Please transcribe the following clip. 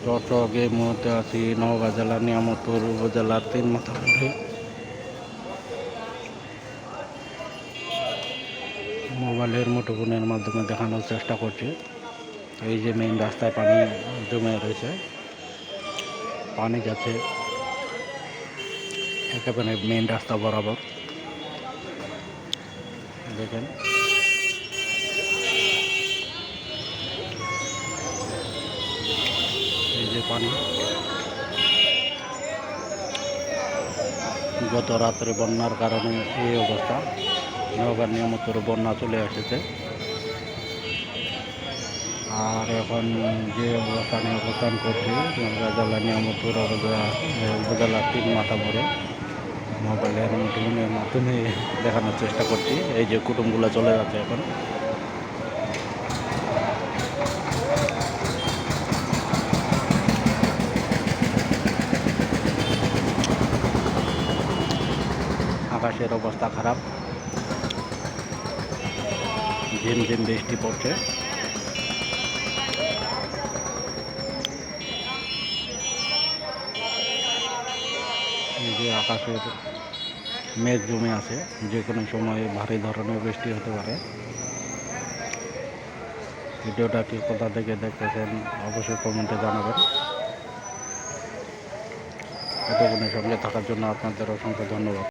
চট্টগ্রাম এই আছি, নওগাঁ জেলার নিয়ামতপুর উপজেলার তিন মাথা মোড়ে মোবাইলের মুঠোফোনের মাধ্যমে দেখানোর চেষ্টা করছি। এই যে মেইন রাস্তায় পানি জমে রয়েছে, পানি যাচ্ছে। একেবারে মেইন রাস্তা বরাবর। দেখেন এই যে পানি। গত রাত্রে বন্যার কারণে এই অবস্থা। নৌকার নিয়মিতর বন্যা চলে এসেছে। আর এখন যে অবস্থানে অবস্থান করছি নৌকা জেলা নিয়মিতর উপজেলা তিন মাথা ভরে। মোবাইলের মুঠোফোনের মাধ্যমে দেখানোর চেষ্টা করছি। এই যে কুটুমগুলো চলে যাচ্ছে এখন। আকাশের অবস্থা খারাপ। ঝিম ঝিম বৃষ্টি পড়ছে। এই যে আকাশের মেঘ জমে আছে, যে কোনো সময় ভারী ধরনের বৃষ্টি হতে পারে। ভিডিওটা কি কোথা থেকে দেখতেছেন অবশ্যই কমেন্টে জানাবেন। এতক্ষণের সঙ্গে থাকার জন্য আপনাদের অসংখ্য ধন্যবাদ।